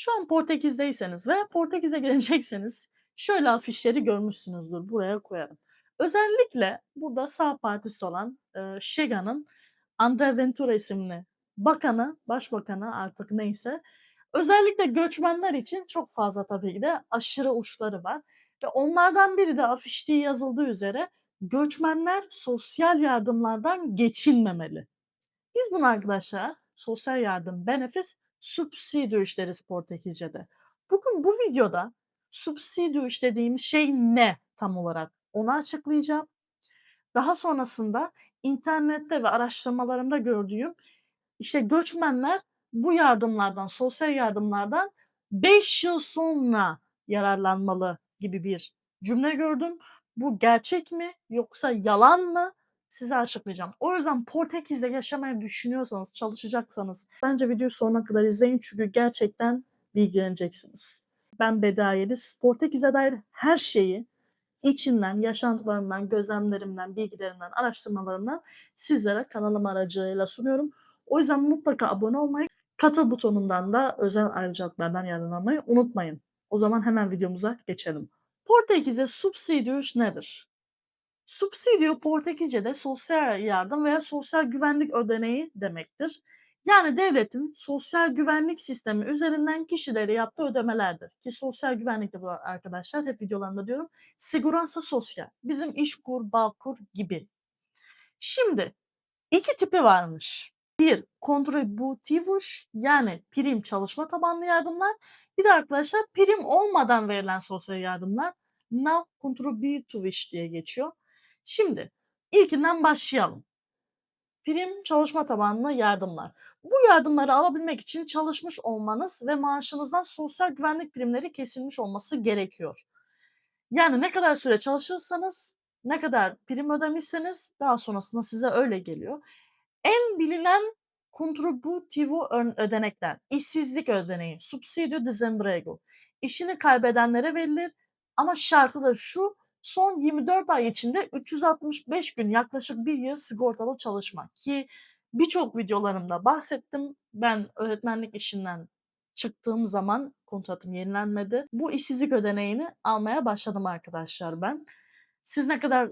Şu an Portekiz'deyseniz veya Portekiz'e gelecekseniz şöyle afişleri görmüşsünüzdür. Buraya koyarım. Özellikle burada sağ partisi olan eee, Chega'nın André Ventura isimli bakanı, başbakanı artık neyse özellikle göçmenler için çok fazla tabii ki de aşırı uçları var. Ve onlardan biri de afişte yazıldığı üzere göçmenler sosyal yardımlardan geçilmemeli. Biz bunu arkadaşlar sosyal yardım benefis subsidios deriz Portekizce'de. Bugün bu videoda subsidios dediğimiz şey ne tam olarak onu açıklayacağım. Daha sonrasında internette ve araştırmalarımda gördüğüm işte göçmenler bu yardımlardan, sosyal yardımlardan 5 yıl sonra yararlanmalı gibi bir cümle gördüm. Bu gerçek mi yoksa yalan mı? Size açıklayacağım. O yüzden Portekiz'de yaşamayı düşünüyorsanız, çalışacaksanız bence videoyu sonuna kadar izleyin çünkü gerçekten bilgileneceksiniz. Ben Beda Yeliz. Portekiz'e dair her şeyi içinden, yaşantılarımdan, gözlemlerimden, bilgilerimden, araştırmalarımdan sizlere kanalım aracılığıyla sunuyorum. O yüzden mutlaka abone olmayı, katıl butonundan da özel ayrıcalıklardan yararlanmayı unutmayın. O zaman hemen videomuza geçelim. Portekiz'e subsidios nedir? Subsidio Portekizce'de sosyal yardım veya sosyal güvenlik ödeneği demektir. Yani devletin sosyal güvenlik sistemi üzerinden kişilere yaptığı ödemelerdir. Ki sosyal güvenlik de bu arkadaşlar hep videolarında diyorum. Segurança sosyal. Bizim işkur, bağkur gibi. Şimdi iki tipi varmış. Bir contributivos yani prim çalışma tabanlı yardımlar. Bir de arkadaşlar prim olmadan verilen sosyal yardımlar non contributivos diye geçiyor. Şimdi ilkinden başlayalım. Prim çalışma tabanlı yardımlar. Bu yardımları alabilmek için çalışmış olmanız ve maaşınızdan sosyal güvenlik primleri kesilmiş olması gerekiyor. Yani ne kadar süre çalışırsanız, ne kadar prim ödemişseniz daha sonrasında size öyle geliyor. En bilinen contributivo ön- ödenekler, işsizlik ödeneği, subsidio desemprego. İşini kaybedenlere verilir ama şartı da şu, son 24 ay içinde 365 gün yaklaşık bir yıl sigortalı çalışmak ki birçok videolarımda bahsettim. Ben öğretmenlik işinden çıktığım zaman kontratım yenilenmedi. Bu işsizlik ödeneğini almaya başladım arkadaşlar ben. Siz ne kadar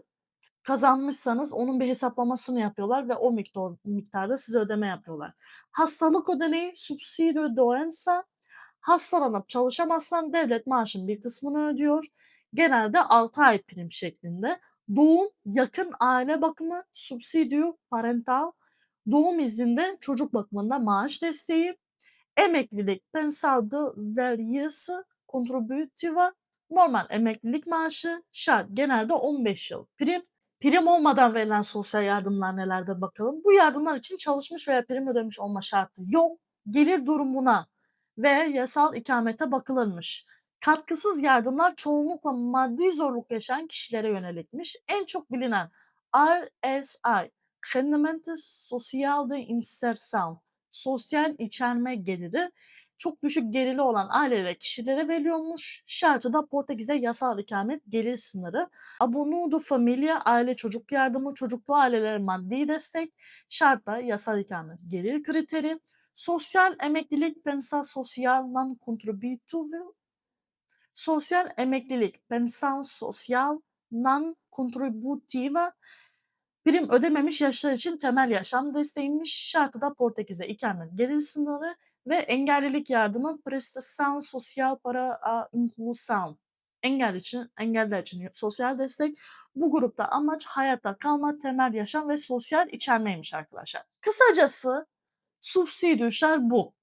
kazanmışsanız onun bir hesaplamasını yapıyorlar ve o miktar, miktarda size ödeme yapıyorlar. Hastalık ödeneği subsidio doença hastalanıp çalışamazsan devlet maaşın bir kısmını ödüyor. Genelde 6 ay prim şeklinde. Doğum, yakın aile bakımı, subsidio parental, doğum izninde çocuk bakımında maaş desteği, emeklilik, pensado vergisi, contributiva, normal emeklilik maaşı, şart genelde 15 yıl prim. Prim olmadan verilen sosyal yardımlar nelerde bakalım. Bu yardımlar için çalışmış veya prim ödemiş olma şartı yok. Gelir durumuna ve yasal ikamete bakılırmış. Katkısız yardımlar çoğunlukla maddi zorluk yaşayan kişilere yönelikmiş. En çok bilinen RSI, Rendimento Social de Inserção, sosyal içerme geliri çok düşük gelirli olan ailelere, kişilere veriyormuş. Şartı da Portekiz'de yasal ikamet gelir sınırı. Abono do Familia, aile çocuk yardımı, çocuklu ailelere maddi destek. Şart da yasal ikamet gelir kriteri. Sosyal emeklilik pensão social non contributível. Sosyal emeklilik pensão social non contributiva. Prim ödememiş yaşlar için temel yaşam desteğiymiş. Şartı da Portekiz'de ikamet gelir sınırı ve engellilik yardımı prestação social para a inclusão. Engel için, engeller için sosyal destek. Bu grupta amaç hayatta kalma, temel yaşam ve sosyal içermeymiş arkadaşlar. Kısacası subsidiyoşlar bu.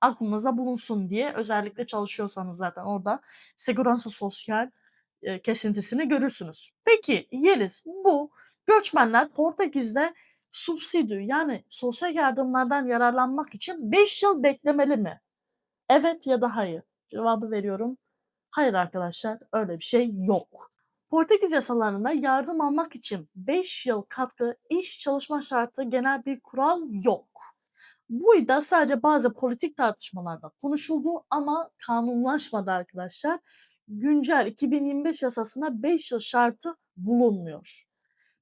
Aklınıza bulunsun diye özellikle çalışıyorsanız zaten orada Segurança Sosyal e, kesintisini görürsünüz. Peki Yeliz bu göçmenler Portekiz'de subsidiyo yani sosyal yardımlardan yararlanmak için 5 yıl beklemeli mi? Evet ya da hayır. Cevabı veriyorum. Hayır arkadaşlar öyle bir şey yok. Portekiz yasalarında yardım almak için 5 yıl katkı iş çalışma şartı genel bir kural yok. Bu iddia sadece bazı politik tartışmalarda konuşuldu ama kanunlaşmadı arkadaşlar. Güncel 2025 yasasında 5 yıl şartı bulunmuyor.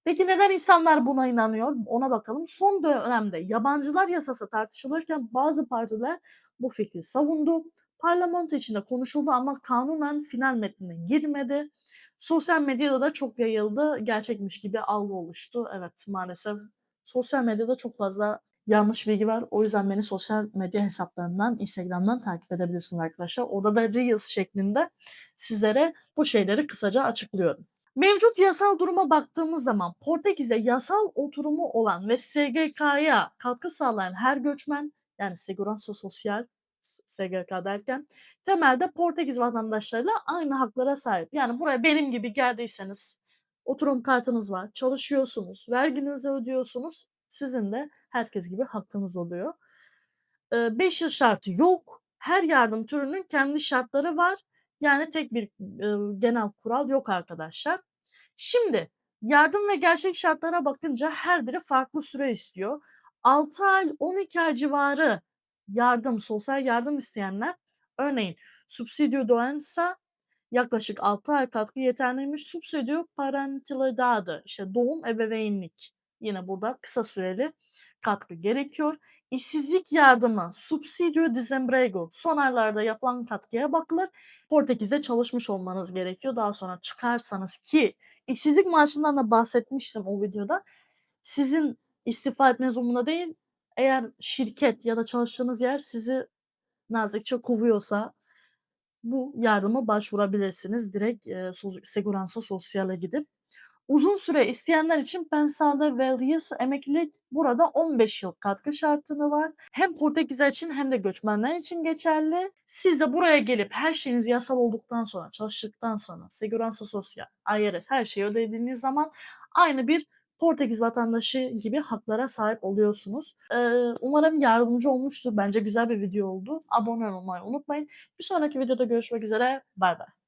Peki neden insanlar buna inanıyor? Ona bakalım. Son dönemde yabancılar yasası tartışılırken bazı partiler bu fikri savundu. parlamento içinde konuşuldu ama kanunen final metnine girmedi. Sosyal medyada da çok yayıldı. Gerçekmiş gibi algı oluştu. Evet, maalesef sosyal medyada çok fazla yanlış bilgi var. O yüzden beni sosyal medya hesaplarımdan, Instagram'dan takip edebilirsiniz arkadaşlar. Orada da reels şeklinde sizlere bu şeyleri kısaca açıklıyorum. Mevcut yasal duruma baktığımız zaman Portekiz'de yasal oturumu olan ve SGK'ya katkı sağlayan her göçmen yani Segurança Social SGK derken temelde Portekiz vatandaşlarıyla aynı haklara sahip. Yani buraya benim gibi geldiyseniz oturum kartınız var, çalışıyorsunuz, verginizi ödüyorsunuz. Sizin de herkes gibi hakkınız oluyor. 5 yıl şartı yok. Her yardım türünün kendi şartları var. Yani tek bir genel kural yok arkadaşlar. Şimdi yardım ve gerçek şartlara bakınca her biri farklı süre istiyor. 6 ay 12 ay civarı yardım, sosyal yardım isteyenler örneğin subsidio doença yaklaşık 6 ay katkı yeterliymiş. Subsidio parentalidade işte doğum ebeveynlik yine burada kısa süreli katkı gerekiyor. İşsizlik yardımı subsidio desembrego son aylarda yapılan katkıya bakılır. Portekiz'de çalışmış olmanız gerekiyor. Daha sonra çıkarsanız ki işsizlik maaşından da bahsetmiştim o videoda. Sizin istifa etmeniz umurunda değil. Eğer şirket ya da çalıştığınız yer sizi nazikçe kovuyorsa bu yardıma başvurabilirsiniz. Direkt e, Segurança Social'e gidip. Uzun süre isteyenler için Pensada Velhas emeklilik burada 15 yıl katkı şartını var. Hem Portekizler için hem de göçmenler için geçerli. Siz de buraya gelip her şeyiniz yasal olduktan sonra, çalıştıktan sonra, Segurança Social, IRS her şeyi ödediğiniz zaman aynı bir Portekiz vatandaşı gibi haklara sahip oluyorsunuz. Ee, umarım yardımcı olmuştur. Bence güzel bir video oldu. Abone olmayı unutmayın. Bir sonraki videoda görüşmek üzere. Bay bay.